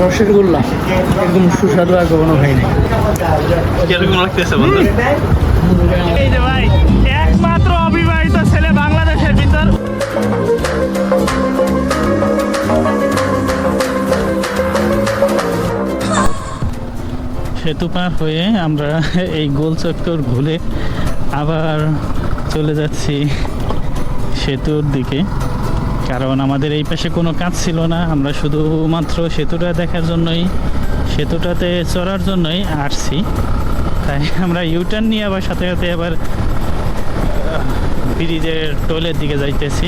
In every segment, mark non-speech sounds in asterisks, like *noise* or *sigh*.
রসের গোল্লা একদম সুস্বাদু আর কখনো নাই কীরকম লাগতেছে বন্ধু? এই যে ভাই একমাত্র অবিবাহিত ছেলে বাংলাদেশের ভিতর। সেতু পার হয়ে আমরা এই গোল চক্কর ঘুরে আবার চলে যাচ্ছি সেতুর দিকে। কারণ আমাদের এই পাশে কোনো কাজ ছিল না। আমরা শুধুমাত্র সেতুটা দেখার জন্যই, সেতুটাতে চড়ার জন্যই আসছি। তাই আমরা ইউটার্ন নিয়ে আবার সাথে সাথে আবার ব্রিজের টোলের দিকে যাইতেছি।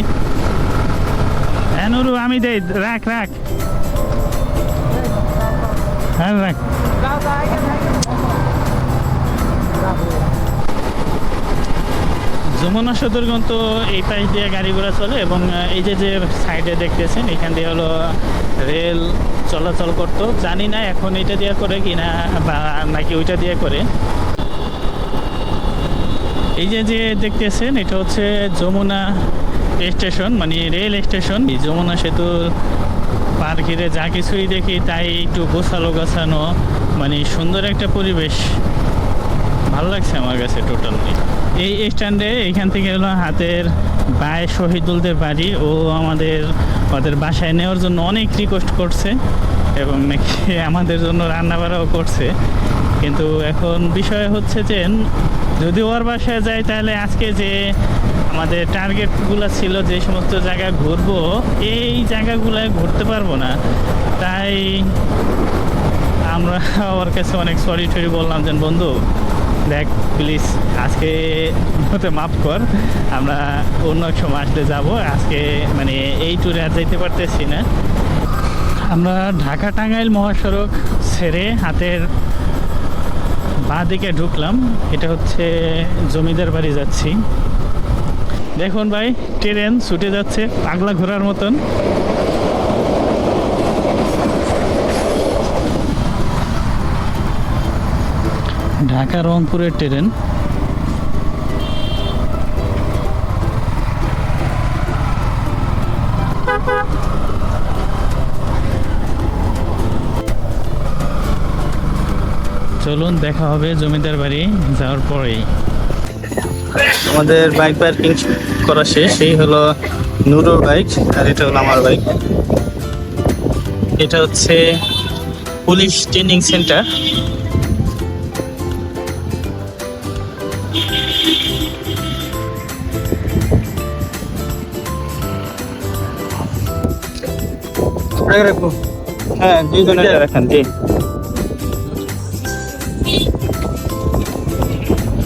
হ্যাঁ নুরু, আমি দেই, রাখ রাখ। হ্যাঁ রাখ। যমুনা সদরগঞ্জ তো এই পাশ দিয়ে গাড়ি ঘোড়া চলে এবং এই যে যে সাইডে দেখতেছেন, এখান দিয়ে হলো রেল চলাচল করতো। জানি না এখন এটা দিয়ে করে কি না বা নাকি ওইটা দিয়ে করে। এই যে যে দেখতেছেন, এটা হচ্ছে যমুনা স্টেশন মানে রেল স্টেশন। এই যমুনা সেতুর পার ঘিরে যা কিছুই দেখি তাই একটু গোছালো গোছানো মানে সুন্দর একটা পরিবেশ। ভালো লাগছে আমার কাছে টোটালি এই স্ট্যান্ডে এখান থেকে হলো হাতের বায় শহীদুলদের বাড়ি ও আমাদের, ওদের বাসায় নেওয়ার জন্য অনেক রিকোয়েস্ট করছে এবং নাকি আমাদের জন্য রান্না বাড়াও করছে। কিন্তু এখন বিষয় হচ্ছে যে, যদি ওর বাসায় যাই তাহলে আজকে যে আমাদের টার্গেটগুলো ছিল যে সমস্ত জায়গা ঘুরবো, এই জায়গাগুলোয় ঘুরতে পারব না। তাই আমরা ওর কাছে অনেক সরি টরি বললাম যে, বন্ধু দেখ প্লিজ আজকে হতে মাফ কর, আমরা অন্য এক সময় আসলে যাব। আজকে মানে এই ট্যুরে আর যাইতে পারতেছি না। আমরা ঢাকা টাঙ্গাইল মহাসড়ক ছেড়ে হাতের বাঁ দিকে ঢুকলাম। এটা হচ্ছে জমিদার বাড়ি যাচ্ছি। দেখুন ভাই, ট্রেন ছুটে যাচ্ছে, পাগলা ঘোরার মতন। ঢাকা রংপুরের ট্রেন। চলুন, দেখা হবে জমিদার বাড়ি যাওয়ার পরেই। আমাদের বাইক পার্কিং করা শেষ, এই হলো নুরোর বাইক আর এটা হলো আমার বাইক এটা হচ্ছে পুলিশ ট্রেনিং সেন্টার। হ্যাঁ দুইজনে রাখেন জি।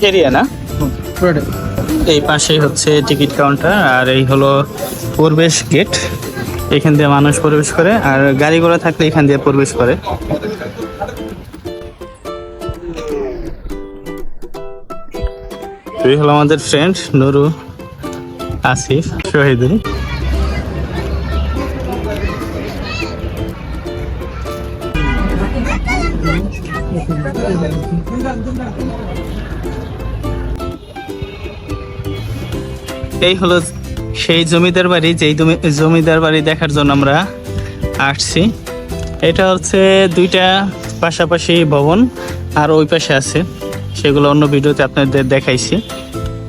এরিয়া না? এই পাশে হচ্ছে টিকিট কাউন্টার আর এই হলো প্রবেশ গেট। এখান দিয়ে মানুষ প্রবেশ করে আর গাড়ি ঘোড়া থাকলে এখান দিয়ে প্রবেশ করে। এই হলো আমাদের ফ্রেন্ড নুরু আসিফ শহীদুল। এই হলো সেই জমিদার বাড়ি, যেই জমি- জমিদার বাড়ি দেখার জন্য আমরা আসছি। এটা হচ্ছে দুইটা পাশাপাশি ভবন, আর ওই পাশে আছে। সেগুলো অন্য ভিডিওতে আপনাদের দেখাইছি।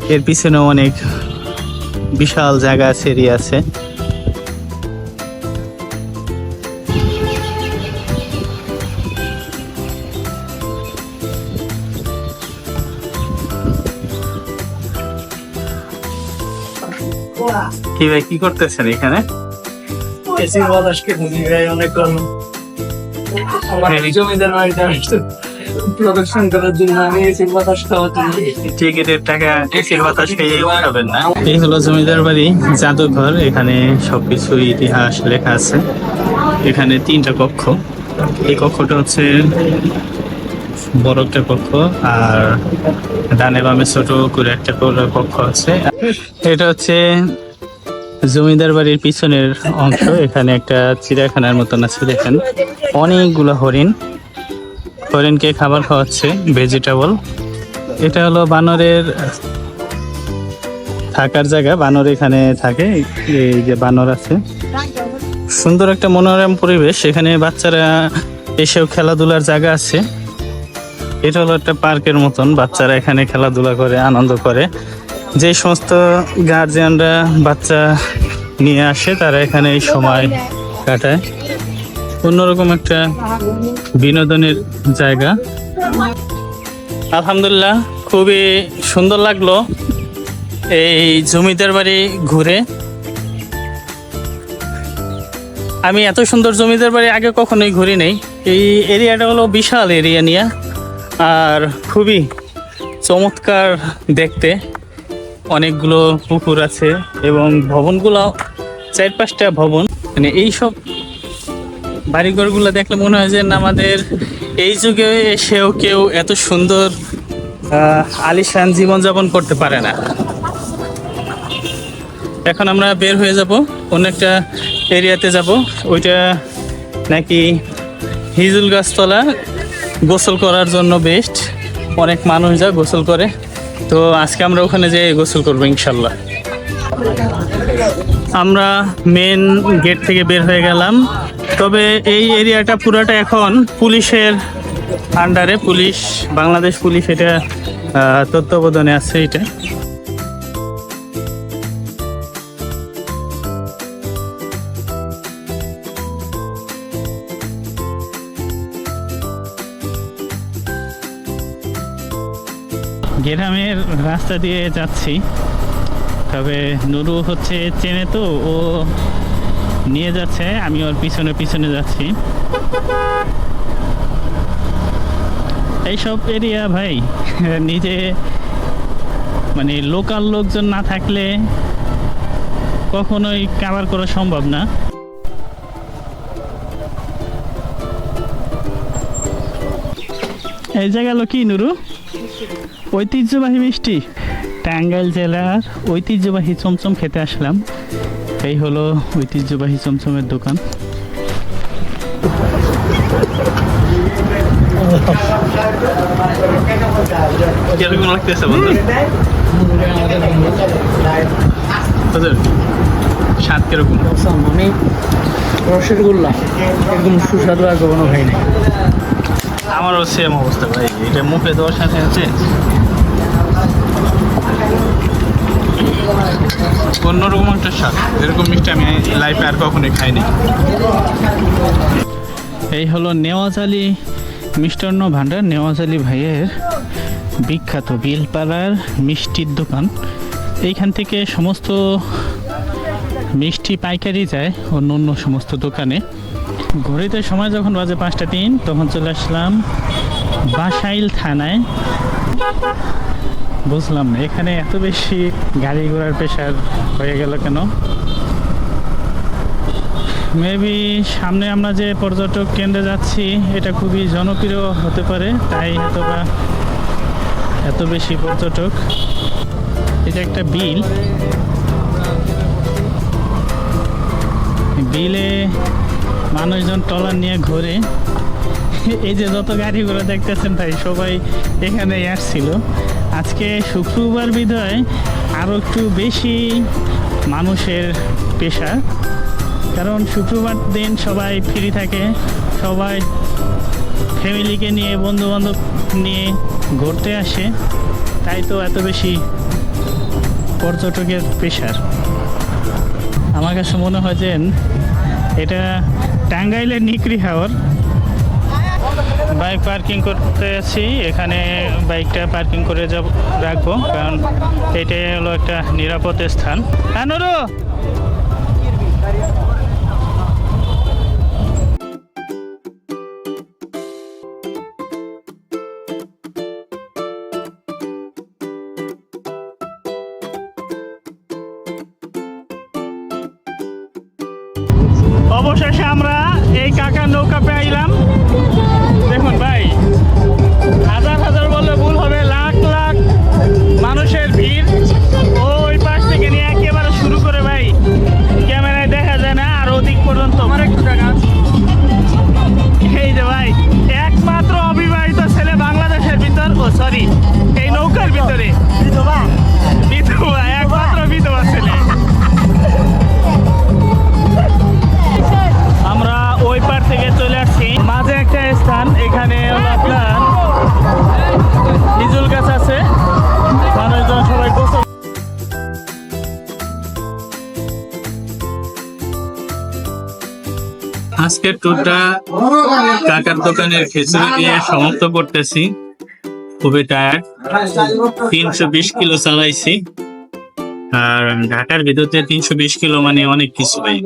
এর পিছনেও অনেক বিশাল জায়গা আছে, এরিয়া আছে। কি ভাই কি করতেছেন এখানে? এসির বাতাসকে বুঝি ভাই অনেক কম আমার জমিদার বাড়িতে আসছে। প্রদর্শন করার জন্য আমি এসির বাতাস খাওয়াতে টিকিটের টাকা এসির বাতাস খেয়ে উঠাবেন না। এই হলো জমিদার বাড়ি জাদুঘর এখানে সবকিছু ইতিহাস লেখা আছে। এখানে তিনটা কক্ষ। এই কক্ষটা হচ্ছে বড় একটা কক্ষ আর ডানে বামে ছোট করে একটা করে কক্ষ আছে। এটা হচ্ছে জমিদার বাড়ির পিছনের অংশ, এখানে একটা চিড়িয়াখানার মতন আছে, দেখেন। অনেকগুলো হরিণ। হরিণকে খাবার খাওয়াচ্ছে ভেজিটেবল এটা হলো বানরের, থাকার জায়গা। বানর এখানে থাকে, এই যে বানর আছে। সুন্দর একটা মনোরম পরিবেশ। এখানে বাচ্চারা এসেও খেলাধুলার জায়গা আছে। এটা হলো একটা পার্কের মতন। বাচ্চারা এখানে খেলাধুলা করে, আনন্দ করে। যে সমস্ত গার্জিয়ানরা বাচ্চা নিয়ে আসে, তারা এখানে এই সময় কাটায়। অন্যরকম একটা বিনোদনের জায়গা। আলহামদুলিল্লাহ, খুবই সুন্দর লাগল এই জমিদার বাড়ি ঘুরে। আমি এত সুন্দর জমিদার বাড়ি আগে কখনোই ঘুরি নেই। এই এরিয়াটা হলো বিশাল এরিয়া নিয়ে, আর খুবই চমৎকার দেখতে। অনেকগুলো পুকুর আছে এবং ভবনগুলো চার পাঁচটা ভবন। মানে এইসব বাড়িঘরগুলো দেখলে মনে হয় যে আমাদের এই যুগে এসেও কেউ এত সুন্দর আলিশান জীবনযাপন করতে পারে না। এখন আমরা বের হয়ে যাব, অন্য একটা এরিয়াতে যাব। ওইটা নাকি হিজুল গাছতলা, গোসল করার জন্য বেস্ট অনেক মানুষ যা গোসল করে। তো আজকে আমরা ওখানে যেয়ে গোসল করব ইনশাল্লাহ। আমরা মেন গেট থেকে বের হয়ে গেলাম। তবে এই এরিয়াটা পুরাটা এখন পুলিশের আন্ডারে পুলিশ, বাংলাদেশ পুলিশ এটা তত্ত্বাবধানে আছে এটা। গ্রামের রাস্তা দিয়ে যাচ্ছি। তবে নুরু হচ্ছে চেনে তো, ও নিয়ে যাচ্ছে, আমি ওর পিছনে পিছনে যাচ্ছি। এইসব এরিয়া ভাই, *laughs* নিজে মানে লোকাল লোকজন না থাকলে কখনোই কাভার করা সম্ভব না। এই জায়গা কি নুরু? ঐতিহ্যবাহী মিষ্টি। টাঙ্গাইল জেলার ঐতিহ্যবাহী চমচম খেতে আসলাম। এই হলো ঐতিহ্যবাহী চমচমের দোকান। কীরকম লাগতেছে বন্ধু? স্বাদ কীরকম? মানে রসের গোল্লা। একদম সুস্বাদু আর কখনো খাই নাই। আমারও সেম অবস্থা ভাই। এটা মুখে দেওয়ার সাথে সাথে অন্যরকম একটা স্বাদ। এরকম মিষ্টি আমি লাইফে আর কখনোই খাইনি। এই হলো নেওয়াজালি মিষ্টান্ন ভাণ্ডার নেওয়াজালি ভাইয়ের বিখ্যাত বিলপাড়ার মিষ্টির দোকান। এইখান থেকে সমস্ত মিষ্টি পাইকারি যায় অন্য অন্য সমস্ত দোকানে। ঘড়িতে সময় যখন বাজে পাঁচটা তিন, তখন চলে আসলাম বাসাইল থানায়। বুঝলাম না, এখানে এত বেশি গাড়ি ঘোড়ার প্রেশার হয়ে গেল কেন? মেবি সামনে আমরা যে পর্যটক কেন্দ্রে যাচ্ছি, এটা খুবই জনপ্রিয় হতে পারে, তাই হয়তোবা এত বেশি পর্যটক। এটা একটা বিল। বিলে মানুষজন টলার নিয়ে ঘোরে। এই যে যত গাড়িগুলো দেখতেছেন তাই সবাই এখানে আসছিল। আজকে শুক্রবার বিধয় আরও একটু বেশি মানুষের পেশা। কারণ শুক্রবার দিন সবাই ফ্রি থাকে, সবাই ফ্যামিলিকে নিয়ে বন্ধু বান্ধব নিয়ে ঘুরতে আসে, তাই তো এত বেশি পর্যটকের পেশার। আমার কাছে মনে হয় যে এটা টাঙ্গাইলের নিকরি হাওর। বাইক পার্কিং করতে আছি। এখানে বাইকটা পার্কিং করে যাব, রাখব, কারণ এটাই হলো একটা নিরাপদ স্থান। হ্যাঁ অবশেষে আমরা এই কাকার নৌকা পেয়ে আজকের টুরটা কাকার দোকানের খিচুড়ি দিয়ে সমাপ্ত করতেছি। খুবই টায়ার্ড তিনশো বিশ কিলো চালাইছি। আর ঢাকার ভিতরে তিনশো বিশ কিলো মানে অনেক কিছু ভাই।